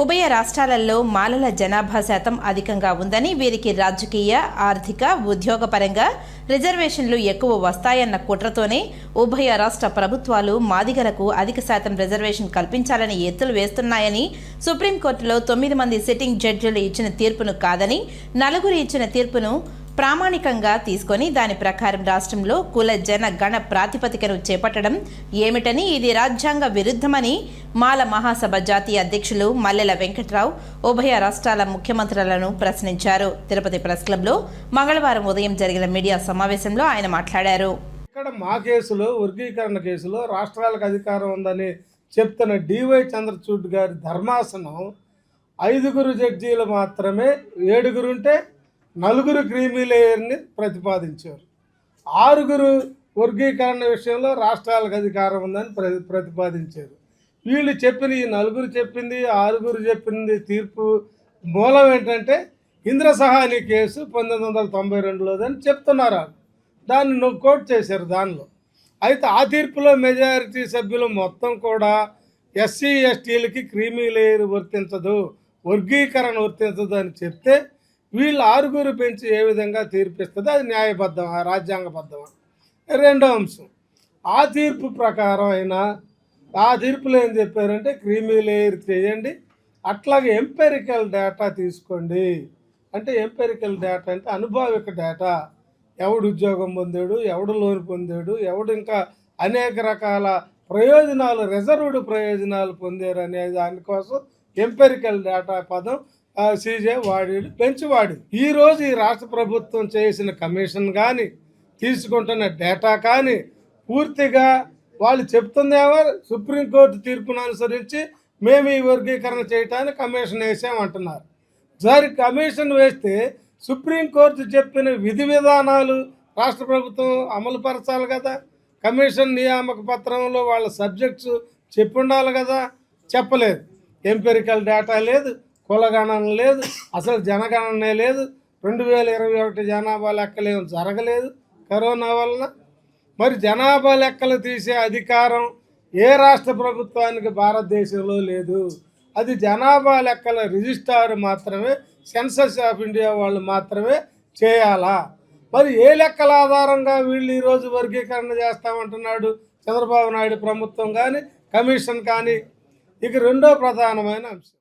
ఉభయ రాష్ట్రాలలో మాలల జనాభా శాతం అధికంగా ఉందని వీరికి రాజకీయ ఆర్థిక ఉద్యోగపరంగా రిజర్వేషన్లు ఎక్కువ వస్తాయన్న కుట్రతోనే ఉభయ రాష్ట్ర ప్రభుత్వాలు మాదిగలకు అధిక శాతం రిజర్వేషన్ కల్పించాలని ఎత్తులు వేస్తున్నాయని సుప్రీంకోర్టులో తొమ్మిది మంది సిట్టింగ్ జడ్జిలు ఇచ్చిన తీర్పును కాదని నలుగురు ఇచ్చిన తీర్పును ప్రామాణికంగా తీసుకొని దాని ప్రకారం రాష్ట్రంలో కుల జన గణ ప్రాతిపదికను చేపట్టడం ఏమిటని ఇది రాజ్యాంగ విరుద్ధమని మాల మహాసభ జాతీయ అధ్యక్షులు మల్లెల వెంకట్రావు ఉభయ రాష్ట్రాల ముఖ్యమంత్రులను ప్రశ్నించారు. తిరుపతి ప్రెస్ క్లబ్లో మంగళవారం ఉదయం జరిగిన మీడియా సమావేశంలో ఆయన మాట్లాడారు. ఇక్కడ మా కేసులో వర్గీకరణ కేసులో రాష్ట్రాలకు అధికారం ఉందని చెప్తున్న డివై చంద్రచూడ్ గారి ధర్మాసనం ఐదుగురు జడ్జీలు మాత్రమే ఏడుగురుంటే నలుగురు క్రీమీ లేయర్ని ప్రతిపాదించారు. ఆరుగురు వర్గీకరణ విషయంలో రాష్ట్రాలకు అధికారం ఉందని ప్ర ప్రతిపాదించారు. వీళ్ళు చెప్పిన ఈ నలుగురు చెప్పింది ఆరుగురు చెప్పింది తీర్పు మూలం ఏంటంటే ఇంద్ర సహాని కేసు పంతొమ్మిది వందల తొంభై రెండులోదని చెప్తున్నారు దాన్ని నువ్వు కోట్ చేశారు దానిలో. అయితే ఆ తీర్పులో మెజారిటీ సభ్యులు మొత్తం కూడా ఎస్సీ ఎస్టీలకి క్రీమీ లేయర్ వర్తించదు వర్గీకరణ వర్తించదు అని చెప్తే వీళ్ళు ఆరుగురు పెంచి ఏ విధంగా తీర్పిస్తుంది అది న్యాయబద్ధమా రాజ్యాంగబద్ధమా? రెండో అంశం. ఆ తీర్పు ప్రకారం అయినా ఆ తీర్పులో ఏం చెప్పారంటే క్రీమీ లేయర్ చేయండి అట్లాగే ఎంపెరికల్ డేటా తీసుకోండి. అంటే ఎంపెరికల్ డేటా అంటే అనుభావిక డేటా. ఎవడు ఉద్యోగం పొందాడు ఎవడు లోన్ పొందాడు ఎవడు ఇంకా అనేక రకాల ప్రయోజనాలు రిజర్వ్డ్ ప్రయోజనాలు పొందారు అనే దానికోసం ఎంపెరికల్ డేటా పదం సీజే వాడి పెంచి ఈరోజు ఈ రాష్ట్ర ప్రభుత్వం చేసిన కమిషన్ కానీ తీసుకుంటున్న డేటా కానీ పూర్తిగా వాళ్ళు చెప్తుందేమో సుప్రీంకోర్టు తీర్పును అనుసరించి మేము ఈ వర్గీకరణ చేయటానికి కమిషన్ వేసామంటున్నారు. సరి కమిషన్ వేస్తే సుప్రీంకోర్టు చెప్పిన విధి విధానాలు రాష్ట్ర ప్రభుత్వం అమలు పరచాలి కదా. కమిషన్ నియామక పత్రంలో వాళ్ళ సబ్జెక్ట్స్ చెప్పుండాలి కదా. చెప్పలేదు. ఎంపెరికల్ డేటా లేదు. కులగణన లేదు అసలు జనగణనే లేదు. రెండు వేల ఇరవై ఒకటి జనాభా లెక్కలేం జరగలేదు కరోనా వలన. మరి జనాభా లెక్కలు తీసే అధికారం ఏ రాష్ట్ర ప్రభుత్వానికి భారతదేశంలో లేదు. అది జనాభా లెక్కల రిజిస్టార్ మాత్రమే సెన్సస్ ఆఫ్ ఇండియా వాళ్ళు మాత్రమే చేయాలా? మరి ఏ లెక్కల ఆధారంగా వీళ్ళు ఈరోజు వర్గీకరణ చేస్తామంటున్నాడు చంద్రబాబు నాయుడు ప్రభుత్వం కానీ కమిషన్ కానీ? ఇక రెండో ప్రధానమైన అంశం.